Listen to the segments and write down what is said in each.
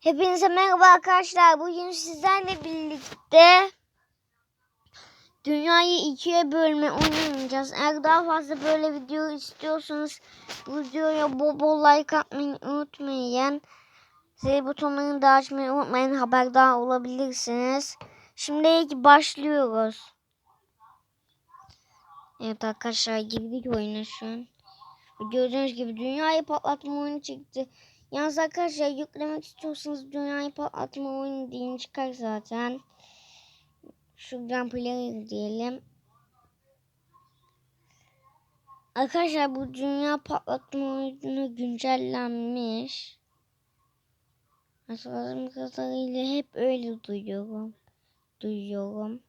Hepinize merhaba arkadaşlar. Bugün sizlerle birlikte dünyayı ikiye bölme oynayacağız. Eğer daha fazla böyle video istiyorsanız bu videoya bol bol like atmayı unutmayın. Zil butonlarını da açmayı unutmayın. Haberdar olabilirsiniz. Şimdi ilk başlıyoruz. Evet arkadaşlar girdik oyuna şu an. Gördüğünüz gibi dünyayı patlatma oyunu çıktı. Yalnız arkadaşlar yüklemek istiyorsanız dünyayı patlatma oyunu diye çıkar zaten. Şuradan player diyelim. Arkadaşlar bu dünya patlatma oyunu güncellenmiş. Hatırladığım kadarıyla hep öyle duyuyorum. Duyuyorum.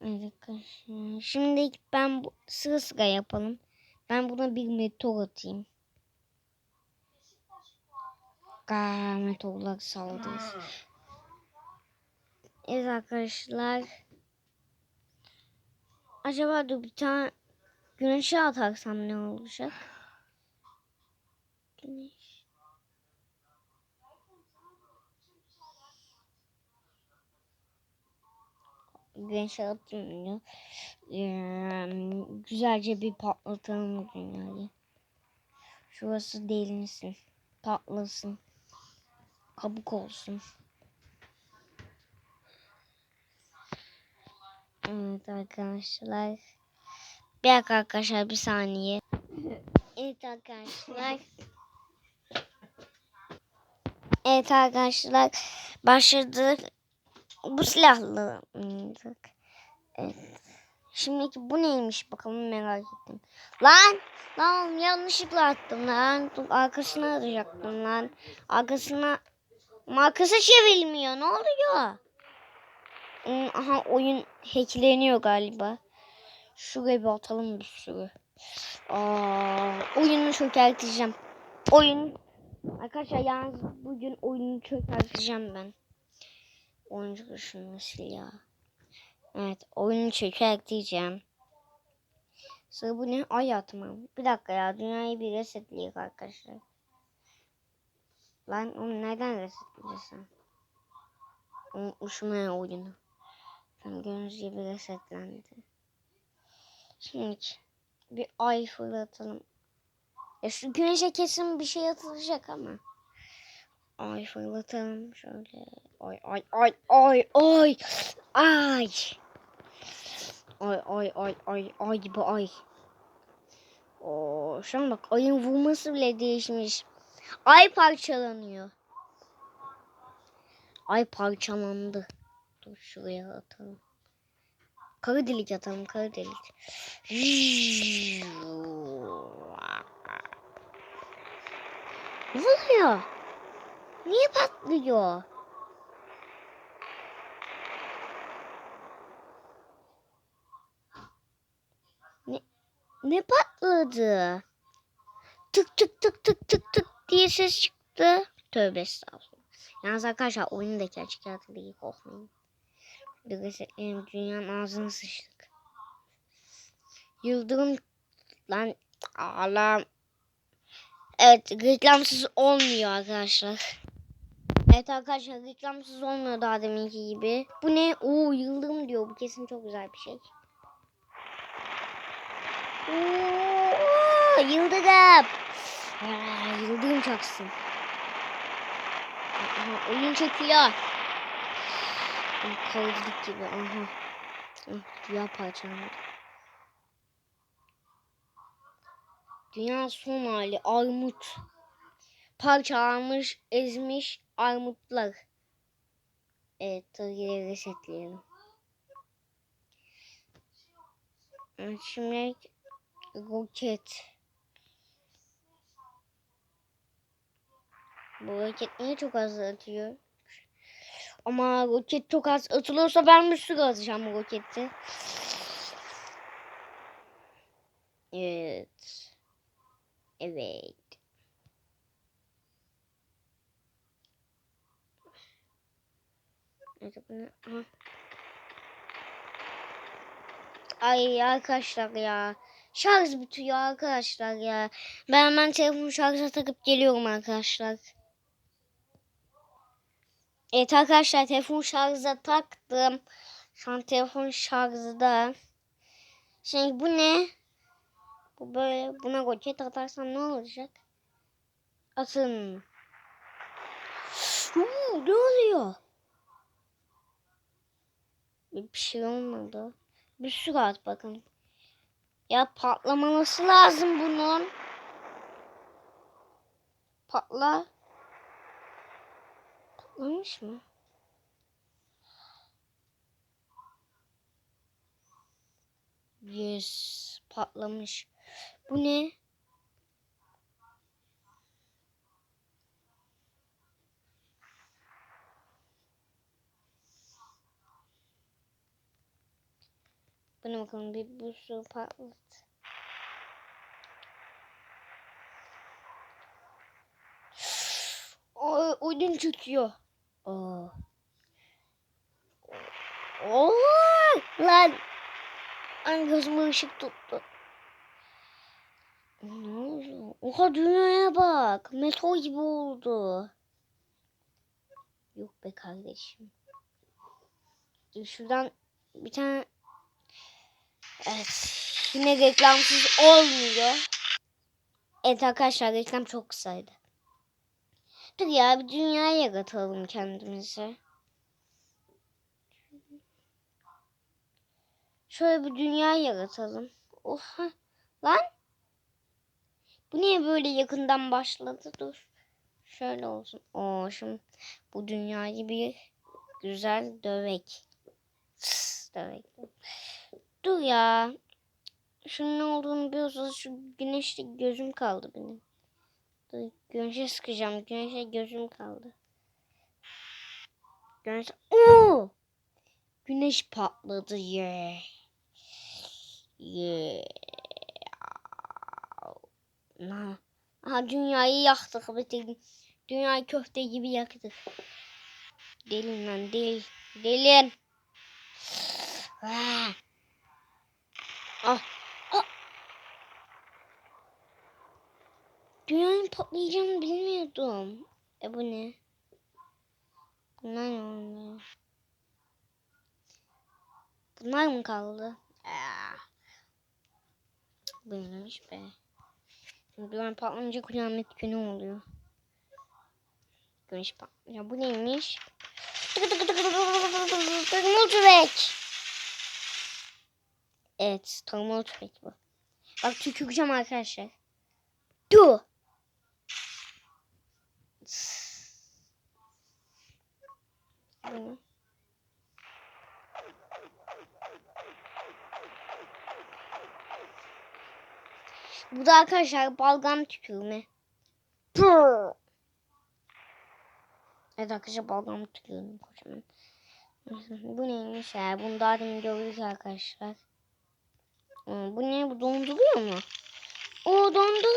Evet arkadaşlar. Şimdi ben bu, sıra sıra yapalım. Ben buna bir meteor atayım. Gaa meteorlar saldırısı. Evet arkadaşlar. Acaba dur bir tane güneşe atarsam ne olacak? Güneş. Güneşe atayım ya. Ee, güzelce bir patlatalım dünyayı. Şurası delinsin. Patlasın. Kabuk olsun. Evet arkadaşlar. Bir dakika arkadaşlar bir saniye. Evet arkadaşlar. Evet arkadaşlar. Başladık. Bu silahlı oynadık. Evet. Şimdiki bu neymiş bakalım merak ettim. Lan! Lan yanlışlıkla attım lan. Arkasına atacaktım lan. Arkasına... Arkası çevrilmiyor. Ne oluyor? Hmm, Aha oyun hackleniyor galiba. Şuraya bir atalım bir sürü. Aa, oyunu çökerteceğim. Oyun... Arkadaşlar yalnız bugün oyunu çökerteceğim ben. Oyuncu kuşunu sil ya. Evet oyunu çökerteceğim. Sıra bu ne? Ay atmam. Bir dakika ya dünyayı bir resetleyek arkadaşlar. Lan onu nereden resetleyeceksin? Unutmuşum ya oyunu. Tam gördüğünüz gibi resetlendi. Şimdi bir ay fırlatalım. Ya şu güneşe kesin bir şey atılacak ama. Ay fırlatalım şöyle. Ay ay ay ay ay. Ay. Ay ay ay ay ay gibi ay. Oo, şu an bak ayın vurması bile değişmiş. Ay parçalanıyor. Ay parçalandı. Dur şuraya atalım. Kara delik atalım kara delik. Ne oluyor? Niye patlıyor? Ne, ne patladı? Tık tık tık tık tık tık diye ses çıktı. Tövbe estağfurullah. Yalnız arkadaşlar da gerçek hayatta değil korkmayın. Bir resetleyelim dünyanın ağzına sıçtık. Yıldırım lan ağlam. Evet reklamsız olmuyor arkadaşlar. Evet arkadaşlar reklamsız olmuyor daha deminki gibi. Bu ne? Oo yıldırım diyor. Bu kesin çok güzel bir şey. Oo, yıldırım. Aa, çaksın. Aha, oyun çekiyor. Kavuzluk gibi. Aha. Ah, Dünya parçalandı. Dünya son hali armut. Parçalanmış, ezmiş armutlar. Evet, tarihi resetleyelim. Şimdi roket. Bu roket niye çok az atıyor? Ama roket çok az atılırsa ben bir sürü atacağım bu roketi. Evet. Evet. Ay arkadaşlar ya. Şarj bitiyor arkadaşlar ya. Ben hemen telefonu şarja takıp geliyorum arkadaşlar. Evet arkadaşlar telefon şarja taktım. Şu an telefon şarjda. Şimdi bu ne? Bu böyle buna roket atarsam ne olacak? Atın. Huu, ne oluyor? Bir şey olmadı. Bir sürü at bakın. Ya patlamaması lazım bunun. Patla. Patlamış mı? Yes, patlamış. Bu ne? Buna bakalım bir bu su patlat. O oyun çıkıyor. Oo. Oo lan. An gözüme ışık tuttu. Ne oluyor? Oha dünyaya bak. Metro gibi oldu. Yok be kardeşim. Şuradan bir tane Evet. Yine reklamsız olmuyor. Evet arkadaşlar reklam çok kısaydı. Dur ya bir dünyaya yaratalım kendimize. Şöyle bir dünya yaratalım. Oha. Lan. Bu niye böyle yakından başladı? Dur. Şöyle olsun. Oo şimdi bu dünyayı bir güzel dövek. dövek. Dur ya. Şunun ne olduğunu biliyorsanız şu güneşte gözüm kaldı benim. Dur, güneşe sıkacağım. Güneşe gözüm kaldı. Güneş... Oo! Güneş patladı ye. Ye. Na. Aha dünyayı yaktık bitirdik. Dünyayı köfte gibi yaktık. Delin lan del. Delin. Ah. Ah. ah. Dünyanın patlayacağını bilmiyordum. E bu ne? Bunlar ne oluyor? Bunlar mı kaldı? Bu neymiş be? Dünya patlayınca kıyamet günü oluyor. Güneş patlıyor. Bu neymiş? Multivac. Evet, tam multivac bu. Bak tüküreceğim arkadaşlar. Dur. Bu. Bu da arkadaşlar balgam tükürme. Purr. Evet arkadaşlar balgam tükürme kocaman. Bu neymiş ya? Bunu daha demin gördük arkadaşlar. Bu ne? Bu donduruyor mu? O dondu.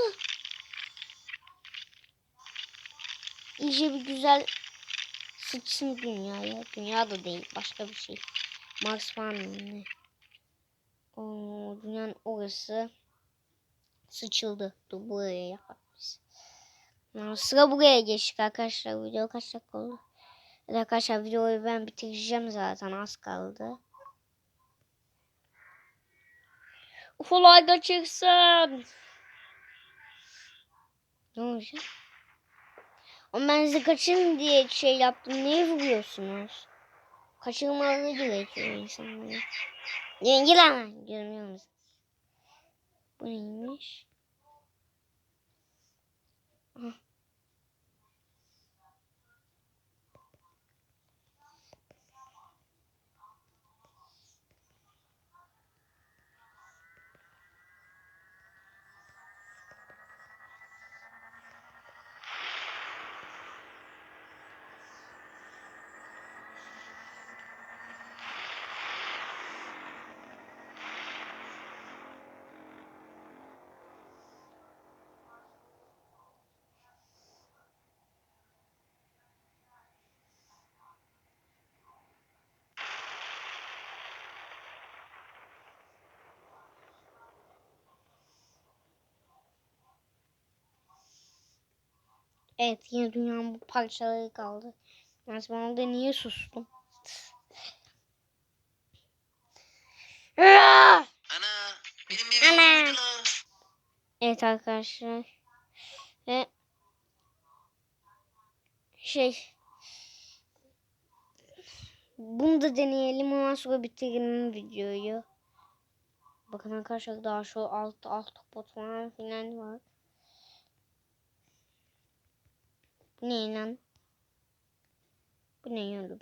İyice bir güzel sıçsın dünyaya. Dünya da değil. Başka bir şey. Mars falan ne? O dünyanın orası sıçıldı. Dur buraya yaparız. Sıra buraya geçtik arkadaşlar. Video kaç dakika oldu? Evet arkadaşlar videoyu ben bitireceğim zaten. Az kaldı. Ufolayda çıksın. Ne olacak? Ama ben size kaçın diye şey yaptım. Niye vuruyorsunuz? Kaçırmaları gerekiyor insanlara. Gel ama. Görmüyor musun? Bu neymiş? Aha. Evet yine dünyanın bu parçaları kaldı. Ben ben de niye sustum? Ana benim bebeğim Ana. Evet arkadaşlar. Ve şey bunu da deneyelim ondan sonra bitirelim videoyu. Bakın arkadaşlar daha şu alt alt pot falan var. Bu ne lan? Bu ne oğlum?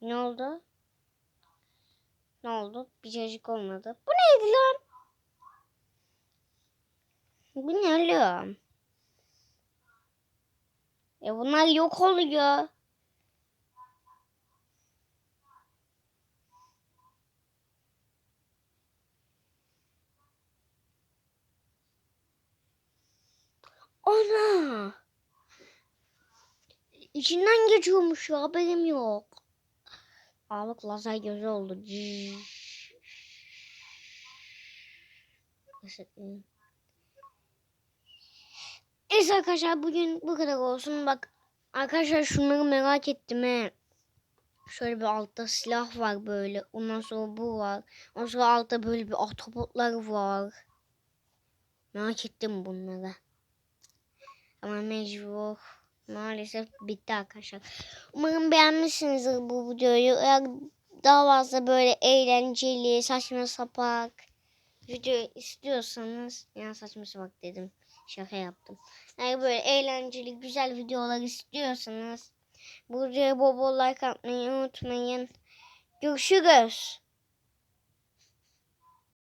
Ne oldu? Ne oldu? Bir cacık olmadı. Bu neydi lan? Bu ne oğlum? E bunlar yok oluyor. Ana! İçinden geçiyormuş ya haberim yok. Aa bak lazer gözü oldu. Diyeyim? Neyse arkadaşlar bugün bu kadar olsun. Bak arkadaşlar şunları merak ettim he. Şöyle bir altta silah var böyle. Ondan sonra bu var. Ondan sonra altta böyle bir ahtapotlar var. Merak ettim bunları. Ama mecbur. Maalesef bitti arkadaşlar. Umarım beğenmişsinizdir bu videoyu. Eğer daha fazla böyle eğlenceli, saçma sapak video istiyorsanız yani saçma sapak dedim. Şaka yaptım. Eğer böyle eğlenceli, güzel videolar istiyorsanız bu videoya bol bol like atmayı unutmayın. Görüşürüz.